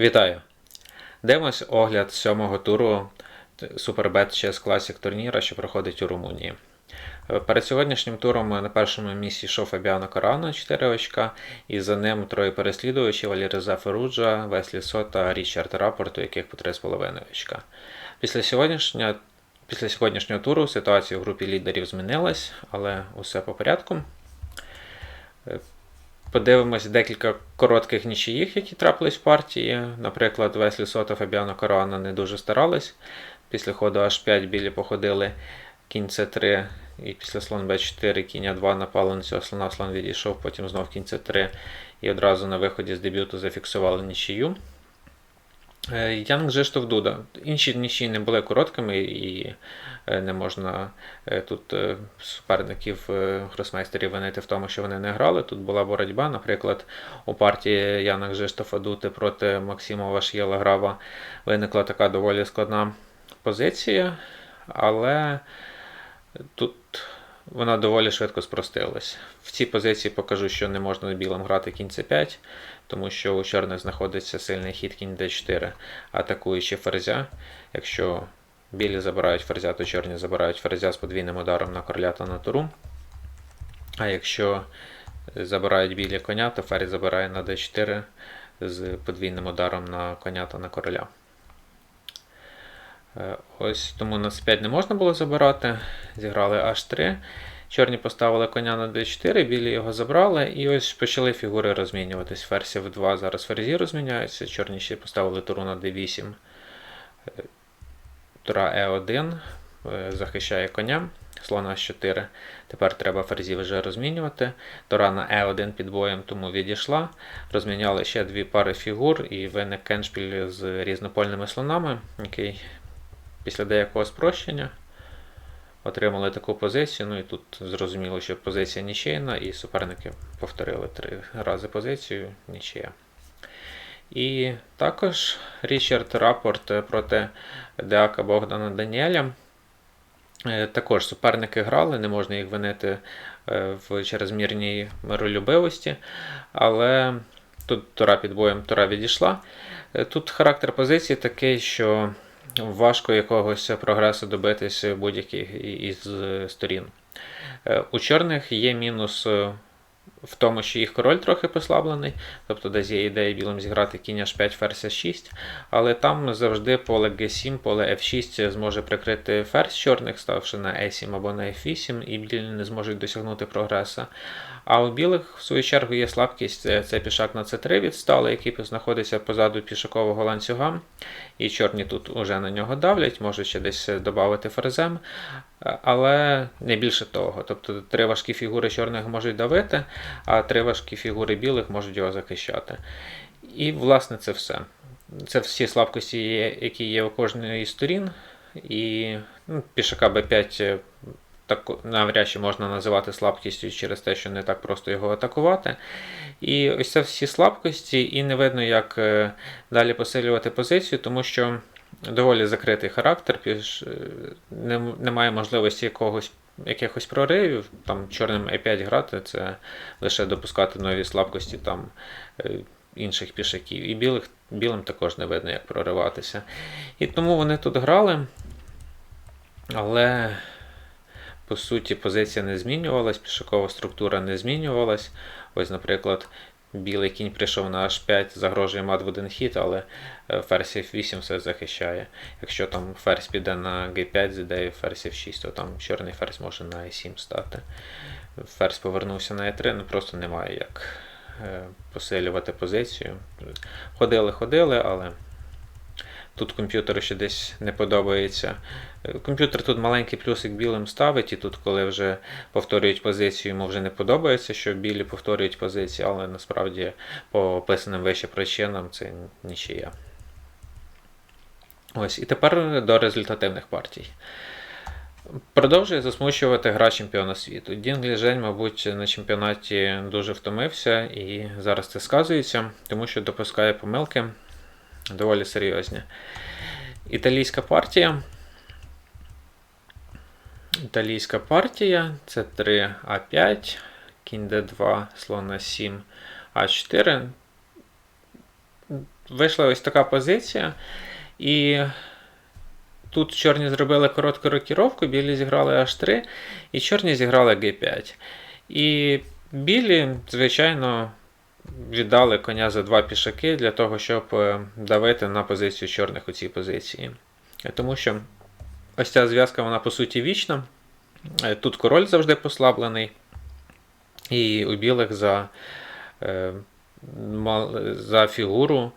Вітаю! Дивимось огляд сьомого туру Superbet Chess Classic турніра, що проходить у Румунії. Перед сьогоднішнім туром на першому місці йшов Фабіано Карано 4 очка, і за ним троє переслідувачів Аліреза Феруджа, Веслі Сота, Річард Рапорт, у яких по 3,5 очка. Після сьогоднішнього, після сьогоднішнього туру ситуація в групі лідерів змінилась, але усе по порядку. Подивимось декілька коротких нічиїх, які трапились в партії. Наприклад, Веслі Сота Фабіано Карана не дуже старались. Після ходу H5 білі походили кінь С3 і після слон Б4 кінь А2 напали на цього слона, слон відійшов, потім знов кінь С3 і одразу на виході з дебюту зафіксували нічию. Е, Янг Жиштов Дуда. Інші нічі не були короткими і е, не можна е, тут суперників гросмейстерів винити в тому, що вони не грали. Тут була боротьба. Наприклад, у партії Янг Жиштофа Дути проти Максимова Ш'єла Грава виникла така доволі складна позиція, але тут вона доволі швидко спростилась. В цій позиції покажу, що не можна білим грати кінь c5, тому що у чорних знаходиться сильний хід кінь d4, атакуючи ферзя. Якщо білі забирають ферзя, то чорні забирають ферзя з подвійним ударом на короля та на туру. А якщо забирають білі коня, то ферзь забирає на d4 з подвійним ударом на коня та на короля. Е, Ось тому на С5 не можна було забирати. Зіграли H3. Чорні поставили коня на D4, білі його забрали, і ось почали фігури розмінюватись. Ферзь в 2 зараз ферзі розміняються, чорні ще поставили туру на D8. Е, Тура E1 е, захищає коня, слон H4. Тепер треба ферзі вже розмінювати. Тура на E1 під боєм, тому відійшла. Розміняли ще дві пари фігур, і виник кеншпіль з різнопольними слонами, який після деякого спрощення отримали таку позицію. Ну і тут зрозуміло, що позиція нічийна, і суперники повторили три рази позицію нічия. І також Річард Рапорт проти Деака Богдана Даніеля. Е, Також суперники грали, не можна їх винити е, в чрезмірній миролюбивості, але тут Тура під боєм Тура відійшла. Е, Тут характер позиції такий, що важко якогось прогресу добитись будь-яких із сторін. Е, У чорних є мінус е, в тому, що їх король трохи послаблений, тобто десь є ідея білим зіграти кінь H5, ферзь 6, але там завжди поле G7, поле F6 зможе прикрити ферзь чорних, ставши на E7 або на F8, і білі не зможуть досягнути прогресу. А у білих, в свою чергу, є слабкість це, пішак на c3 відстали, який знаходиться позаду пішакового ланцюга. І чорні тут уже на нього давлять, можуть ще десь додати ферзем, але не більше того. Тобто три важкі фігури чорних можуть давити, а три важкі фігури білих можуть його захищати. І, власне, це все. Це всі слабкості, які є у кожної із сторін. І ну, пішака b5 так навряд чи можна називати слабкістю через те, що не так просто його атакувати. І ось це всі слабкості, і не видно, як е, далі посилювати позицію, тому що доволі закритий характер, е, немає можливості якогось. Якихось проривів, там чорним e5 грати, це лише допускати нові слабкості там е, інших пішаків. І білих, білим також не видно, як прориватися. І тому вони тут грали, але по суті, позиція не змінювалась, пішакова структура не змінювалась. Ось, наприклад, білий кінь прийшов на H5, загрожує мат в один хід, але е, ферзь F8 все захищає. Якщо там ферзь піде на G5 з ідеєю ферзь F6, то там чорний ферзь може на E7 стати. Ферзь повернувся на E3, ну просто немає як е, посилювати позицію. Ходили, ходили, але. Тут комп'ютеру ще десь не подобається. Е, Комп'ютер тут маленький плюсик білим ставить, і тут, коли вже повторюють позицію, йому вже не подобається, що білі повторюють позиції, але насправді по описаним вище причинам це нічия. Ось, і тепер до результативних партій. Продовжує засмучувати гра чемпіона світу. Дін Гліжень, мабуть, на чемпіонаті дуже втомився і зараз це сказується, тому що допускає помилки доволі серйозні. Італійська партія. Італійська партія це 3 А5, кінь Д2, слон А7, А4. вийшла ось така позиція. І тут чорні зробили коротку рокіровку, білі зіграли H3, і чорні зіграли G5. І білі, звичайно, віддали коня за два пішаки для того, щоб е, давити на позицію чорних у цій позиції. Е, Тому що ось ця зв'язка, вона по суті вічна. Е, Тут король завжди послаблений, і у білих за, за фігуру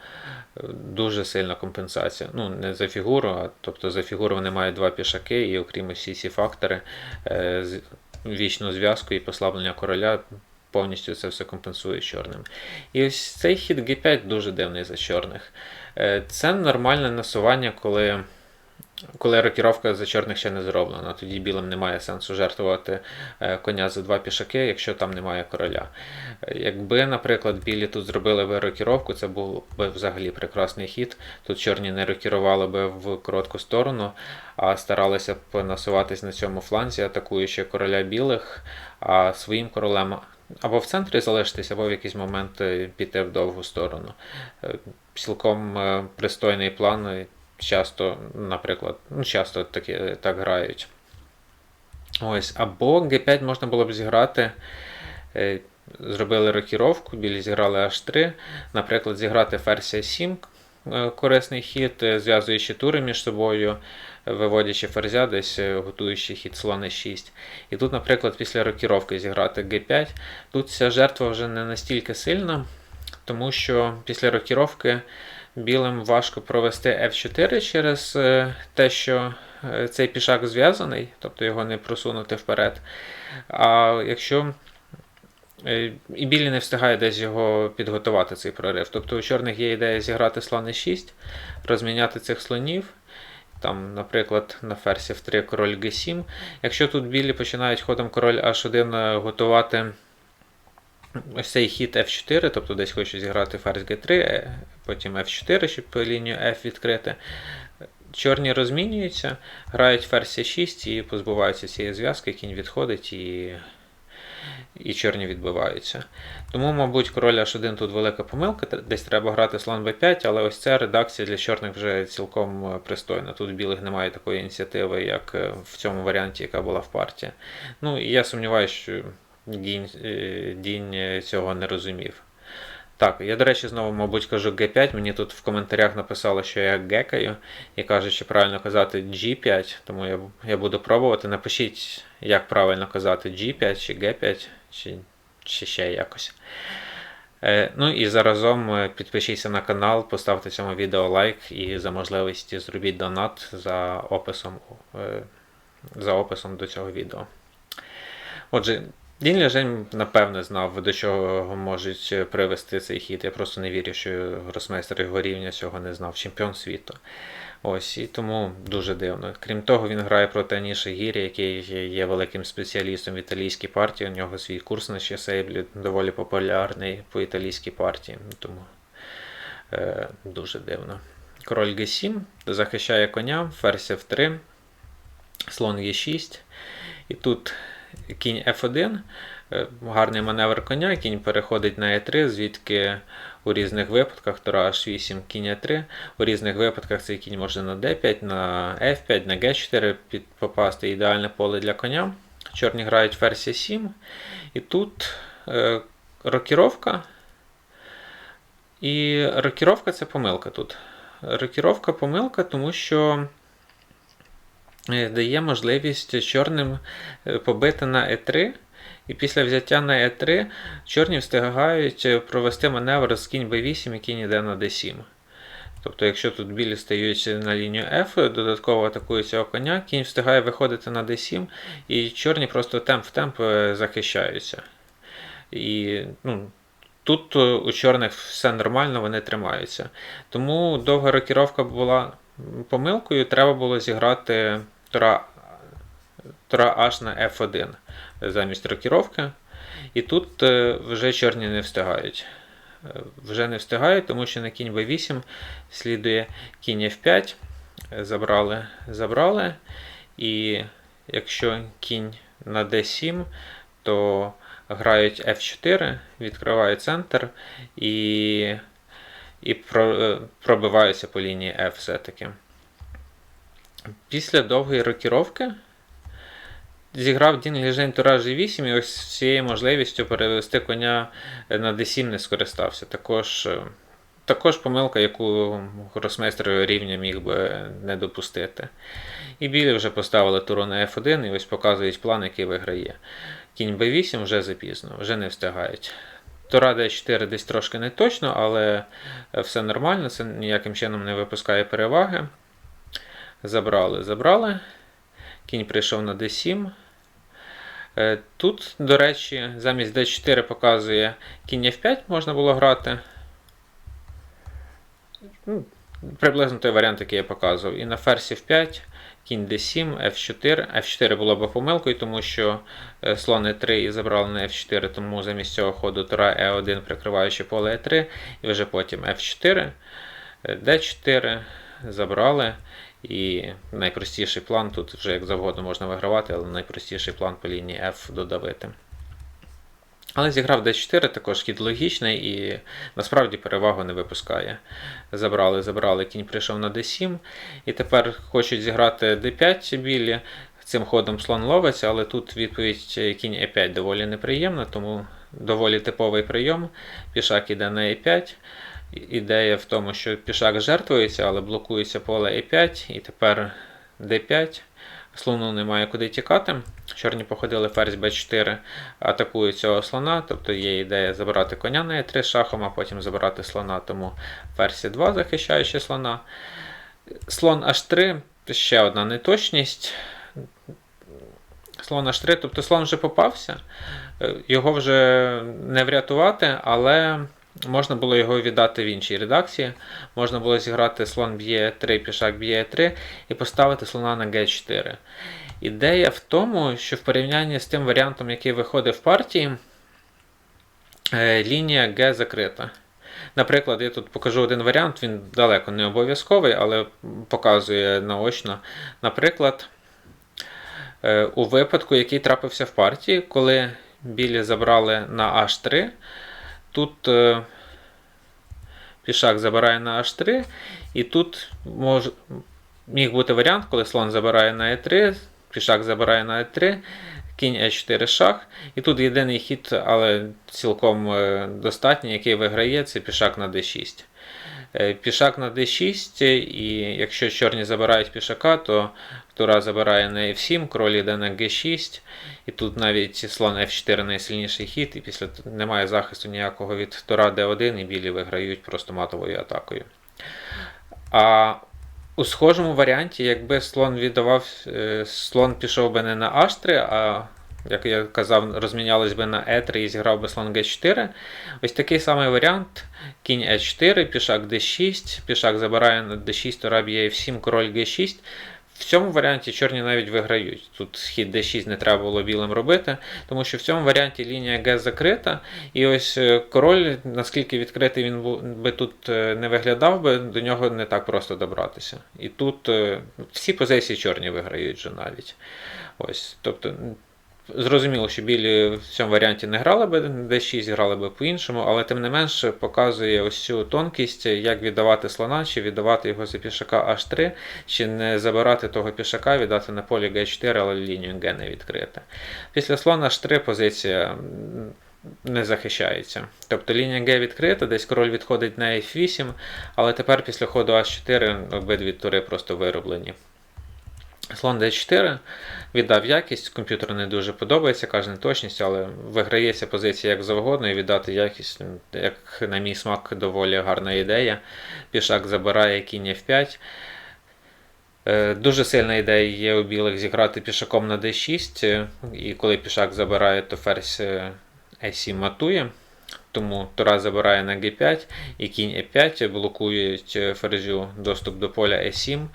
дуже сильна компенсація. Ну, не за фігуру, а тобто за фігуру вони мають два пішаки, і окрім усі ці фактори, вічну зв'язку і послаблення короля повністю це все компенсує чорним. І ось цей хід G5 дуже дивний за чорних. Е, Це нормальне насування, коли, коли рокіровка за чорних ще не зроблена. Тоді білим немає сенсу жертвувати е, коня за два пішаки, якщо там немає короля. Якби, наприклад, білі тут зробили би рокіровку, це був би взагалі прекрасний хід. Тут чорні не рокірували би в коротку сторону, а старалися б насуватись на цьому фланзі, атакуючи короля білих, а своїм королем або в центрі залишитись, або в якийсь момент е, піти в довгу сторону. Е, Цілком е, пристойний план. Часто, наприклад, ну, часто такі, так грають. Ось, або G5 можна було б зіграти. Зробили рокіровку, білі зіграли H3. Наприклад, зіграти ферзь 7 е, корисний хід, зв'язуючи тури між собою, виводячи ферзя, десь е, готуючи хід слон 6. І тут, наприклад, після рокіровки зіграти G5. Тут ця жертва вже не настільки сильна, тому що після рокіровки білим важко провести F4 через е, те, що е, цей пішак зв'язаний, тобто його не просунути вперед. А якщо і білі не встигає десь його підготувати, цей прорив. Тобто у чорних є ідея зіграти слон 6, розміняти цих слонів. Там, наприклад, на ферзі в 3 король G7. Якщо тут білі починають ходом король H1 готувати ось цей хід F4, тобто десь хочуть зіграти ферзь G3, е, потім F4, щоб лінію F відкрити. Чорні розмінюються, грають ферзь 6 і позбуваються цієї зв'язки, кінь відходить і, і чорні відбиваються. Тому, мабуть, король H1 тут велика помилка, десь треба грати слон B5, але ось ця редакція для чорних вже цілком е, пристойна. Тут білих немає такої ініціативи, як е, в цьому варіанті, яка була в партії. Ну, і я сумніваюся, що Дінь, е, Дінь е, цього не розумів. Так, я, до речі, знову, мабуть, кажу G5. Мені тут в коментарях написали, що я гекаю, і кажуть, що правильно казати G5, тому я, я буду пробувати. Напишіть, як правильно казати G5 чи G5, чи, чи ще якось. Е, ну і заразом е, підпишіться на канал, поставте цьому відео лайк і за можливості зробіть донат за описом, е, за описом до цього відео. Отже, Дін Ляжень, напевне, знав, до чого можуть привести цей хід. Я просто не вірю, що гросмейстер його рівня цього не знав. Чемпіон світу. Ось, і тому дуже дивно. Крім того, він грає проти Аніша Гірі, який є великим спеціалістом в італійській партії. У нього свій курс на ще сейблі доволі популярний по італійській партії. Тому е, дуже дивно. Король G7 захищає коня, ферзь F3, слон Е6. І тут кінь F1, е, гарний маневр коня, кінь переходить на E3, звідки у різних випадках, Тура H8, кінь E3, у різних випадках цей кінь може на D5, на F5, на G4 під, попасти ідеальне поле для коня. Чорні грають ферзь 7. І тут е, рокіровка. І рокіровка це помилка тут. Рокіровка помилка, тому що е, дає можливість чорним е, побити на E3. І після взяття на E3 чорні встигають е, провести маневр з кінь B8 і кінь на D7. Тобто, якщо тут білі стають на лінію F, додатково атакують цього коня, кінь встигає виходити на D7, і чорні просто темп в темп е, захищаються. І ну, тут е, у чорних все нормально, вони тримаються. Тому довга рокіровка була помилкою, треба було зіграти Тура, Тура H на F1 замість рокіровки. І тут е, вже чорні не встигають. Е, Вже не встигають, тому що на кінь b8 слідує кінь f5. Е, Забрали, забрали. І якщо кінь на d7, то грають f4, відкривають центр, і, і е, пробиваються по лінії F все-таки. Після довгої рокіровки зіграв Дін Ліжень Тура G8 і ось цією можливістю перевести коня на D7 не скористався. Також, е, також помилка, яку гросмейстер рівня міг би не допустити. І білі вже поставили туру на F1 і ось показують план, який виграє. Кінь B8 вже запізно, вже не встигають. Тура D4 десь трошки не точно, але все нормально, це ніяким чином не випускає переваги. Забрали, забрали. Кінь прийшов на D7. Е, Тут, до речі, замість D4 показує кінь F5 можна було грати. Ну, Приблизно той варіант, який я показував. І на ферзь F5, кінь D7, F4. F4 було б помилкою, тому що е, слон E3 і забрали на F4, тому замість цього ходу тура E1, прикриваючи поле E3, і вже потім F4, е, D4 забрали. І найпростіший план, тут вже як завгодно можна вигравати, але найпростіший план по лінії F додавити. Але зіграв D4, також хід логічний і насправді перевагу не випускає. Забрали, забрали, кінь прийшов на D7. І тепер хочуть зіграти D5 білі. Цим ходом слон ловиться, але тут відповідь кінь E5 доволі неприємна, тому доволі типовий прийом. Пішак іде на E5. Ідея в тому, що пішак жертвується, але блокується поле E5, і тепер D5. Слону немає куди тікати. Чорні походили ферзь b4, атакують цього слона, тобто є ідея забирати коня на e3 шахом, а потім забирати слона, тому ферзь 2 захищаючи слона. Слон h3 ще одна неточність. Слон h3, тобто слон вже попався, його вже не врятувати, але можна було його віддати в іншій редакції. Можна було зіграти слон б'є 3, пішак б'є 3 і поставити слона на Г4. Ідея в тому, що в порівнянні з тим варіантом, який виходить в партії, лінія Г закрита. Наприклад, я тут покажу один варіант, він далеко не обов'язковий, але показує наочно. Наприклад, у випадку, який трапився в партії, коли білі забрали на H3, тут пішак забирає на H3, і тут мож, міг бути варіант, коли слон забирає на E3, пішак забирає на E3, кінь E4 шах. І тут єдиний хід, але цілком достатній, який виграє, це пішак на D6. Пішак на D6, і якщо чорні забирають пішака, то тура забирає на F7, король йде на G6, і тут навіть слон F4 найсильніший хід, і після немає захисту ніякого від тура D1, і білі виграють просто матовою атакою. А у схожому варіанті, якби слон віддавав, слон пішов би не на H3, а як я казав, розмінялись би на E3 і зіграв би слон G4. Ось такий самий варіант. Кінь E4, пішак D6, пішак забирає на D6, тура б'є F7, король G6. В цьому варіанті чорні навіть виграють. Тут хід D6 не треба було білим робити, тому що в цьому варіанті лінія Г закрита. І ось король, наскільки відкритий він би тут не виглядав, би, до нього не так просто добратися. І тут всі позиції чорні виграють вже навіть. Ось, тобто Зрозуміло, що білі в цьому варіанті не грали би d6, грали би по-іншому, але тим не менш показує ось цю тонкість, як віддавати слона, чи віддавати його за пішака h3, чи не забирати того пішака, віддати на полі g4, але лінію Г не відкрити. Після слона h3 позиція не захищається. Тобто лінія Г відкрита, десь король відходить на f8, але тепер після ходу h4 обидві тури просто вироблені. Слон D4 віддав якість, комп'ютеру не дуже подобається, каже неточність, але виграється позиція як завгодно і віддати якість, як на мій смак, доволі гарна ідея. Пішак забирає кінь F5. Дуже сильна ідея є у білих зіграти пішаком на D6, і коли пішак забирає, то ферзь E7 матує. Тому Тура забирає на G5 і кінь E5 блокують ферзю доступ до поля E7.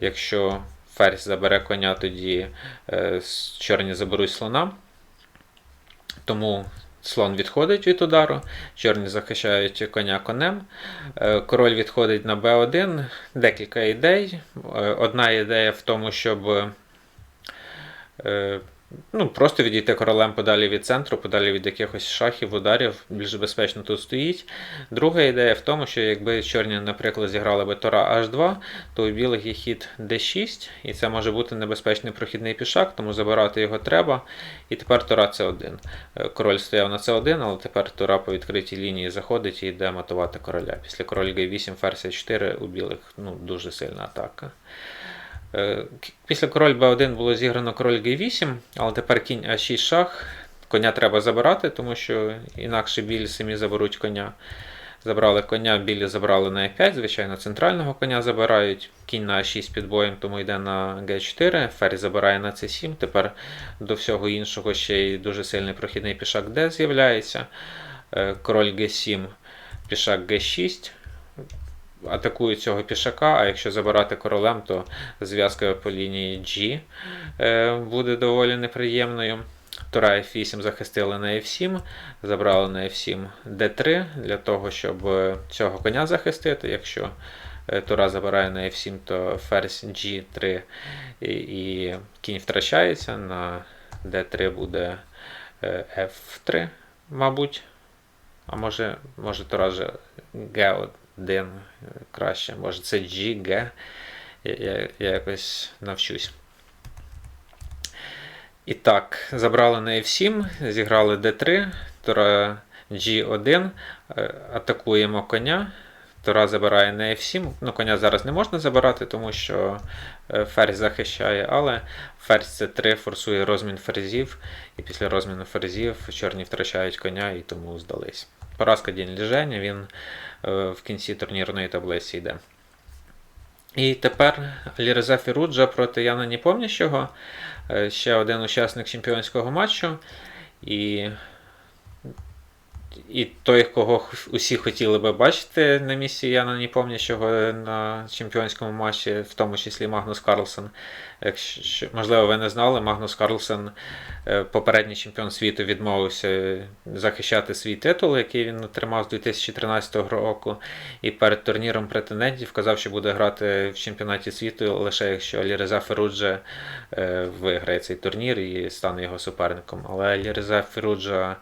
Якщо ферзь забере коня, тоді е, чорні заберуть слона. Тому слон відходить від удару, чорні захищають коня конем. Е, король відходить на b1. Декілька ідей. Е, одна ідея в тому, щоб ну, просто відійти королем подалі від центру, подалі від якихось шахів, ударів, більш безпечно тут стоїть. Друга ідея в тому, що якби чорні, наприклад, зіграли би Тора H2, то у білих є хід D6, і це може бути небезпечний прохідний пішак, тому забирати його треба. І тепер Тора С1. Е, Король стояв на С1, але тепер Тора по відкритій лінії заходить і йде матувати короля. Після король G8, ферзь 4 у білих ну, дуже сильна атака. Е, Після король b1 було зіграно король g8, але тепер кінь а6 шах. Коня треба забирати, тому що інакше білі самі заберуть коня. Забрали коня, білі забрали на e5, звичайно, центрального коня забирають. Кінь на а6 під боєм, тому йде на g4, ферзь забирає на c7. Тепер до всього іншого ще й дуже сильний прохідний пішак d з'являється. Е, Король g7, пішак g6 атакують цього пішака, а якщо забирати королем, то зв'язка по лінії G е, буде доволі неприємною. Тура F8 захистили на F7, забрали на F7 D3 для того, щоб е, цього коня захистити. Якщо е, Тура забирає на F7, то ферзь G3 і, і кінь втрачається. На D3 буде е, F3, мабуть. А може, може Тура вже G1 е, краще. Може це G, G. Я, я, я якось навчусь. І так, забрали на F7, зіграли D3, Тура G1, е, атакуємо коня. Тура забирає на F7. Ну, коня зараз не можна забирати, тому що е, ферзь захищає, але ферзь C3 форсує розмін ферзів, і після розміну ферзів чорні втрачають коня і тому здались. Поразка день лежання, він е, в кінці турнірної таблиці йде. І тепер Ліреза Фіруджа проти Яна Ніпомнящого. Е, Ще один учасник чемпіонського матчу. І, і той, кого усі хотіли би бачити на місці Яна Ніпомнящого на чемпіонському матчі, в тому числі Магнус Карлсон. Якщо, можливо, ви не знали, Магнус Карлсон, е, попередній чемпіон світу, відмовився захищати свій титул, який він отримав з 2013 року. І перед турніром претендентів казав, що буде грати в чемпіонаті світу лише якщо Ліреза Феруджа е, виграє цей турнір і стане його суперником. Але Ліреза Феруджа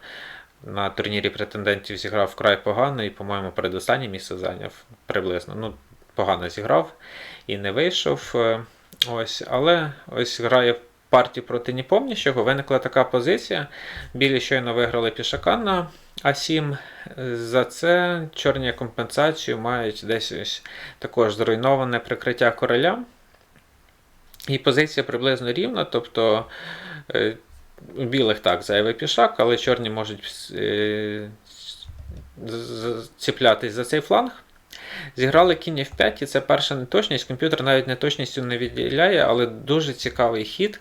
на турнірі претендентів зіграв вкрай погано і, по-моєму, передостаннє місце зайняв приблизно. Ну, погано зіграв і не вийшов. е, Ось, але ось грає партію проти Ніпомнящого. Виникла така позиція. Білі щойно виграли пішака на А7. За це чорні компенсацію мають десь ось також зруйноване прикриття короля. І позиція приблизно рівна, тобто е, білих так зайвий пішак, але чорні можуть е, цеплятись за цей фланг. Зіграли кінь F5, і це перша неточність. Комп'ютер навіть неточністю не відділяє, але дуже цікавий хід.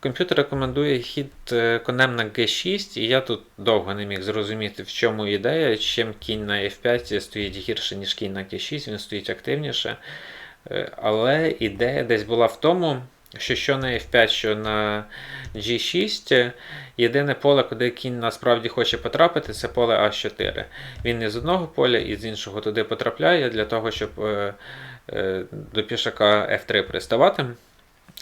Комп'ютер рекомендує хід е, конем на G6, і я тут довго не міг зрозуміти, в чому ідея, чим кінь на F5 стоїть гірше, ніж кінь на G6, він стоїть активніше. Е, Але ідея десь була в тому, що що на F5, що на G6, е, єдине поле, куди кінь насправді хоче потрапити, це поле А4. Він не з одного поля і з іншого туди потрапляє для того, щоб е, е, до пішака F3 приставати.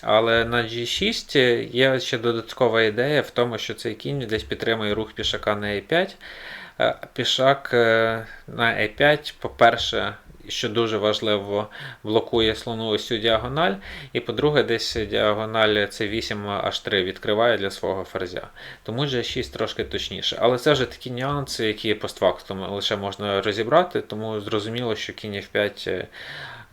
Але на G6 є ще додаткова ідея в тому, що цей кінь десь підтримує рух пішака на E5. Е, Пішак е, на E5, по-перше, що дуже важливо, блокує слону ось цю діагональ. І по-друге, десь діагональ C8 H3 відкриває для свого ферзя. Тому G6 трошки точніше. Але це вже такі нюанси, які постфактум лише можна розібрати, тому зрозуміло, що кінь F5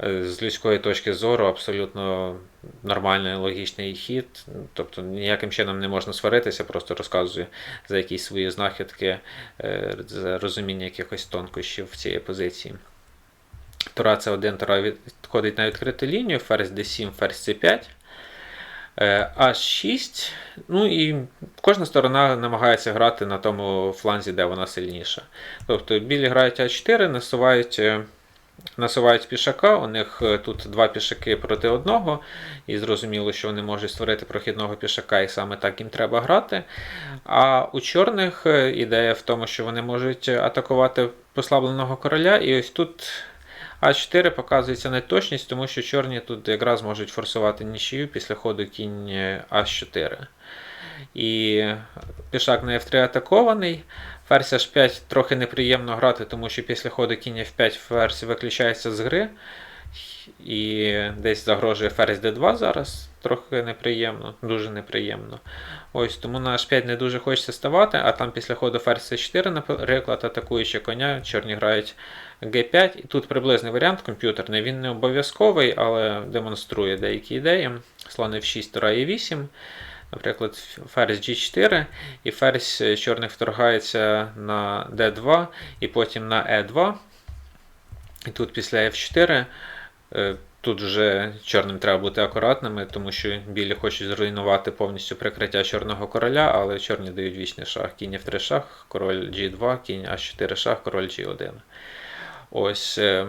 е, з людської точки зору абсолютно нормальний логічний хід. Тобто ніяким чином не можна сваритися, просто розказую за якісь свої знахідки, е, за розуміння якихось тонкощів в цієї позиції. Тура це 1 Тура відходить на відкриту лінію, ферзь d7, ферзь c5. Е, H6. Ну і кожна сторона намагається грати на тому фланзі, де вона сильніша. Тобто білі грають А4, насувають, е, насувають пішака. У них е, тут два пішаки проти одного, і зрозуміло, що вони можуть створити прохідного пішака, і саме так їм треба грати. А у чорних е, ідея в тому, що вони можуть атакувати послабленого короля, і ось тут. А4 показується неточність, тому що чорні тут якраз можуть форсувати нічию після ходу кінь А4. і пішак на F3 атакований. Ферзь H5 трохи неприємно грати, тому що після ходу кінь F5 ферзь виключається з гри. І десь загрожує ферзь D2 зараз. Трохи неприємно, дуже неприємно. Ось тому на H5 не дуже хочеться ставати, а там після ходу ферзь C4, наприклад, атакуючи коня, чорні грають G5. І тут приблизний варіант комп'ютерний. Він не обов'язковий, але демонструє деякі ідеї. Слон F6, Тура E8. Наприклад, ферзь G4, і ферзь чорних вторгається на D2 і потім на E2. І тут після F4. е, Тут вже чорним треба бути акуратними, тому що білі хочуть зруйнувати повністю прикриття чорного короля, але чорні дають вічний шах. Кінь F3 шах, король G2, кінь А4 шах, король G1. Ось. е,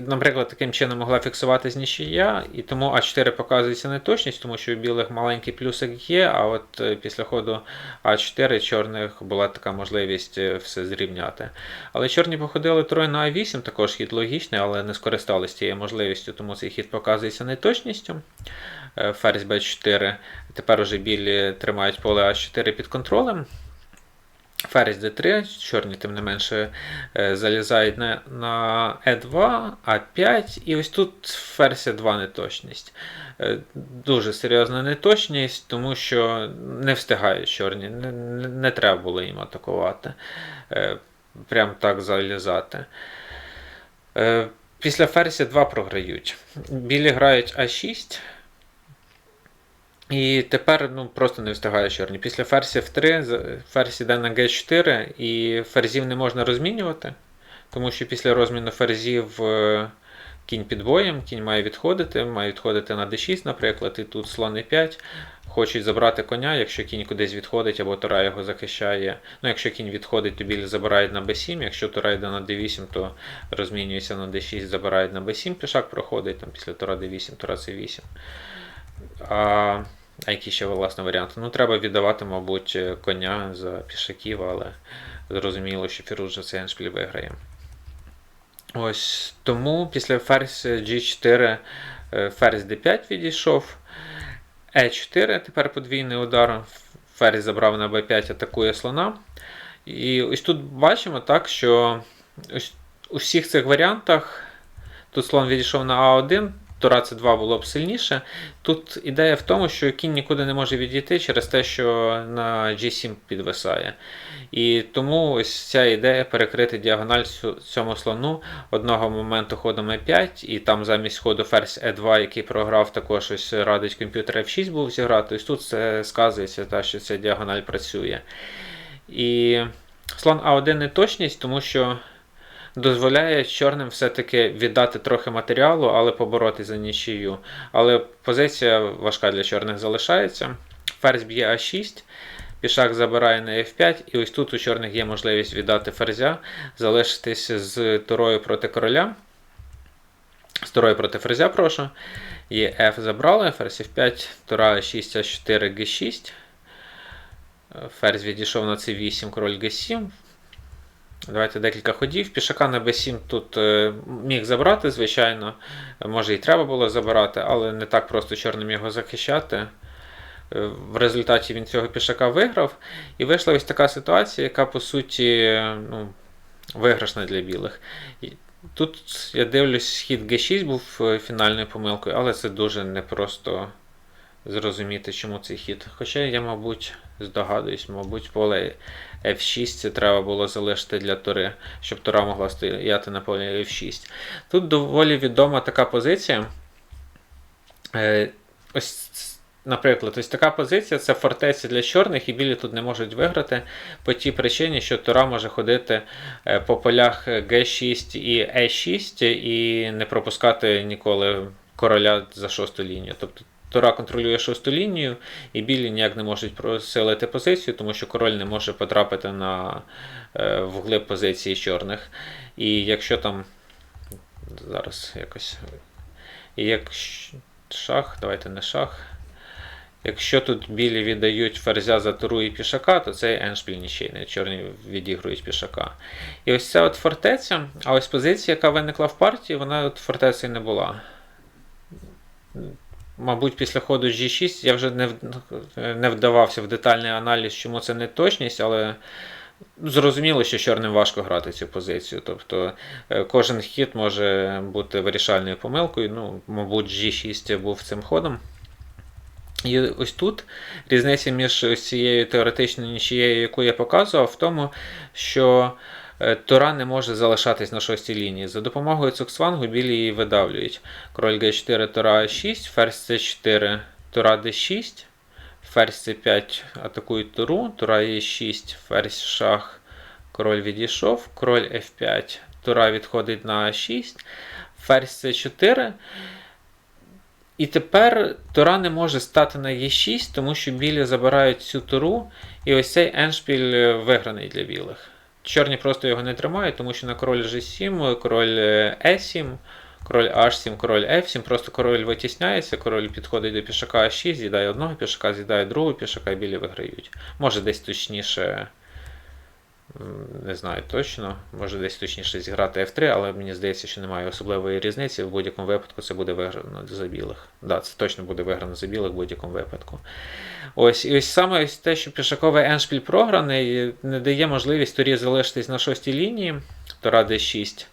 Наприклад, таким чином могла фіксуватись нічия, і тому А4 показується неточність, тому що у білих маленький плюсик є, а от е, після ходу А4 чорних була така можливість е, все зрівняти. Але чорні походили троє на А8, також хід логічний, але не скористалися цією можливістю, тому цей хід показується неточністю. Ферзь Б4. Тепер уже білі тримають поле А4 під контролем. Ферзь d3, чорні, тим не менше, е, залізають на, на e2, а5, і ось тут ферзь 2 неточність. Е, Дуже серйозна неточність, тому що не встигають чорні, не, не, треба було їм атакувати. Е, Прям так залізати. Після ферзя 2 програють. Білі грають А6. І тепер ну, просто не встигає чорні. Після ферзь F3 з- ферзь іде на G4, і ферзів не можна розмінювати, тому що після розміну ферзів е, кінь під боєм, кінь має відходити, має відходити на D6, наприклад, і тут слон E5. Хочуть забрати коня, якщо кінь кудись відходить, або Тора його захищає. Ну, якщо кінь відходить, то білі забирають на B7, якщо Тора йде на D8, то розмінюється на D6, забирають на B7, пішак проходить, там після Тора D8, Тора C8. А, а які ще власне варіанти? Ну, треба віддавати, мабуть, коня за пішаків, але зрозуміло, що Фіруз же цей еншпіль виграє. Ось тому після ферзь G4 е, ферзь D5 відійшов. E4, тепер подвійний удар. Ферзь забрав на B5, атакує слона. І ось тут бачимо так, що ось у всіх цих варіантах тут слон відійшов на А1, Тура С2 було б сильніше. Тут ідея в тому, що кінь нікуди не може відійти через те, що на G7 підвисає. І тому ось ця ідея перекрити діагональ цьому слону одного моменту ходом E5, і там замість ходу ферзь E2, який програв, також ось радить комп'ютер F6 був зіграти. Ось тут це сказується, та, що ця діагональ працює. І слон А1 неточність, тому що дозволяє чорним все-таки віддати трохи матеріалу, але побороти за нічию. Але позиція важка для чорних залишається. Ферзь б'є А6, пішак забирає на F5, і ось тут у чорних є можливість віддати ферзя, залишитись з турою проти короля. З турою проти ферзя, прошу. Є F забрали, ферзь F5, тура А6, А4, G6. Ферзь відійшов на C8, король G7. Давайте декілька ходів. Пішака на b7 тут е, міг забрати, звичайно. Може і треба було забирати, але не так просто чорним його захищати. Е, В результаті він цього пішака виграв. І вийшла ось така ситуація, яка по суті ну, виграшна для білих. Тут я дивлюсь, хід G6 був е, фінальною помилкою, але це дуже непросто зрозуміти, чому цей хід. Хоча я, мабуть, здогадуюсь, мабуть, поле F6 це треба було залишити для тури, щоб тура могла стояти на полі F6. Тут доволі відома така позиція. Е, Ось, наприклад, ось така позиція це фортеця для чорних, і білі тут не можуть виграти по тій причині, що тура може ходити е, по полях G6 і E6 і не пропускати ніколи короля за шосту лінію. Тобто Тура контролює шосту лінію, і білі ніяк не можуть просилити позицію, тому що король не може потрапити на е, вглиб позиції чорних. І якщо там. Зараз якось. І як шах, давайте не шах. Якщо тут білі віддають ферзя за туру і пішака, то цей еншпіль нічийний, чорні відігрують пішака. І ось ця от фортеця, а ось позиція, яка виникла в партії, вона от фортецею не була мабуть, після ходу G6 я вже не, не вдавався в детальний аналіз, чому це не точність, але зрозуміло, що чорним важко грати цю позицію. Тобто е, кожен хід може бути вирішальною помилкою. Ну, мабуть, G6 був цим ходом. І ось тут різниця між цією теоретичною нічією, яку я показував, в тому, що Тура не може залишатись на шостій лінії. За допомогою цуксвангу білі її видавлюють. Король Г4, Тура А6, ферзь С4, Тура Д6, ферзь С5 атакують Туру, Тура Е6, ферзь шах, король відійшов, король F5, Тура відходить на А6, ферзь С4. І тепер Тура не може стати на Е6, тому що білі забирають цю туру, і ось цей еншпіль е, виграний для білих. Чорні просто його не тримають, тому що на король G7, король е, E7, король H7, король F7, просто король витісняється, король підходить до пішака А6, з'їдає одного пішака, з'їдає другого пішака, і білі виграють. Може десь точніше. Не знаю точно, може десь точніше зіграти F3, але мені здається, що немає особливої різниці. В будь-якому випадку це буде виграно за білих. Да, це точно буде виграно за білих в будь-якому випадку. Ось, і ось саме ось те, що пішаковий еншпіль програний, не дає можливість турі залишитись на шостій лінії. Тура D6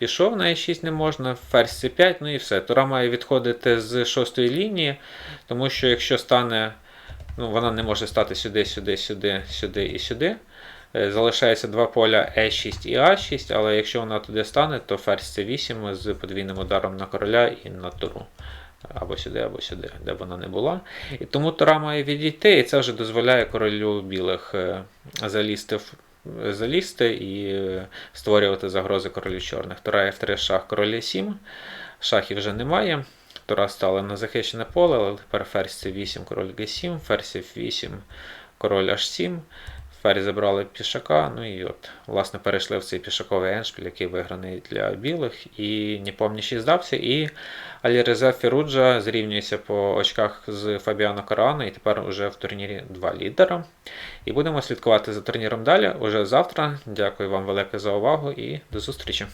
пішов на E6 не можна, ферзь C5, ну і все. Тура має відходити з шостої лінії, тому що якщо стане, ну вона не може стати сюди, сюди, сюди, сюди і сюди. Е, Залишається два поля E6 і А6, але якщо вона туди стане, то ферзь C8 з подвійним ударом на короля і на туру. Або сюди, або сюди, де б вона не була. І тому Тура має відійти, і це вже дозволяє королю білих е, залізти, в- залізти і е, створювати загрози королю чорних. Тура F3 шах, король Е7. Шахів вже немає. Тура стала на захищене поле, але тепер ферзь C8, король G7, ферзь F8, король H7. Ферзь забрали пішака, ну і от, власне, перейшли в цей пішаковий еншпіль, який виграний для білих, і Ніпомніші здався. І Аліреза Фіруджа зрівнюється по очках з Фабіано Карано, і тепер уже в турнірі два лідера. І будемо слідкувати за турніром далі уже завтра. Дякую вам велике за увагу і до зустрічі!